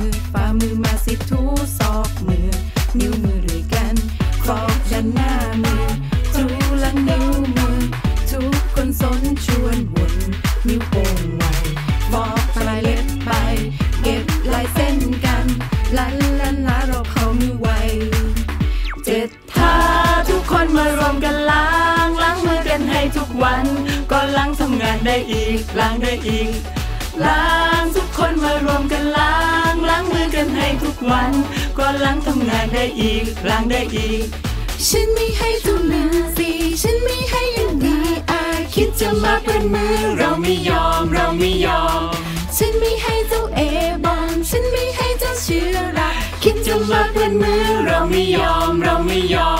มือฝ่ามือมาสิถูซอกมือ นิ้วมือด้วยกันฟอกด้านหน้ามือถูหลังนิ้วมือ ทุกคนสนชวนวนนิ้วโป้งไว้ฟอกปลายเล็บไป เก็บลายเส้นกันลันลันลาเราเขามือไวเจ็ดท่าทุกคนมารวมกันล้างล้างมือกันให้ทุกวัน ก็ล้างทำงานได้อีกล้างได้อีก ก็ล้างทำงานได้อีกล้างได้อีก ฉันไม่ให้ทุกหนึ่งสี่ฉันไม่ให้อย่างนี้อาคิดจะมาเปื้อนมือ เราไม่ยอมเราไม่ยอม ฉันไม่ให้เจ้าเอบอมฉันไม่ให้เจ้าเชื้อราคิดจะมาเปื้อนมือ เราไม่ยอมเราไม่ยอม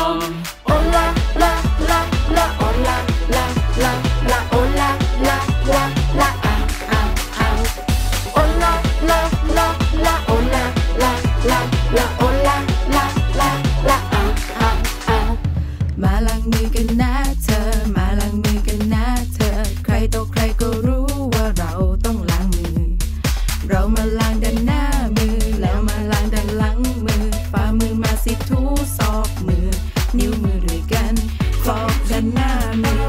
ฟอกด้านหน้ามือ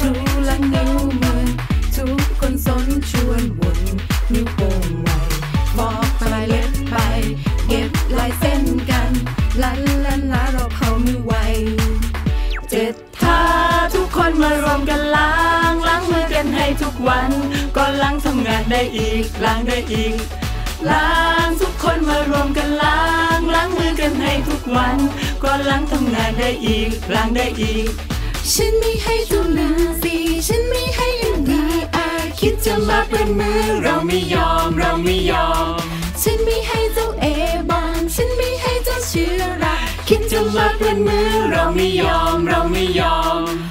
ถูหลังนิ้วมือทุกคนสนชวนวนนิ้วโป้งไว้ฟอกปลายเล็บไป เก็บลายเส้นกันลันลันลาเราเข้ามือไวเจ็ดท่าทุกคนมารวมกันล้างล้างมือกันให้ทุกวันก็ล้างทำงานได้อีกล้างได้อีกล้างทุกคนมารวมกันล้างล้างมือกันให้ทุกวันก็ล้างทำงานได้อีกล้างได้อีก ฉันไม่ให้ตัวหนึ่งสี่ฉันไม่ให้อย่างนี้อาคิดจะมาเป็นมือเราไม่ยอมเราไม่ยอม ฉันไม่ให้เจ้าเอบอนฉันไม่ให้เจ้าเชื้อราคิดจะมาเป็นมือเราไม่ยอมเราไม่ยอม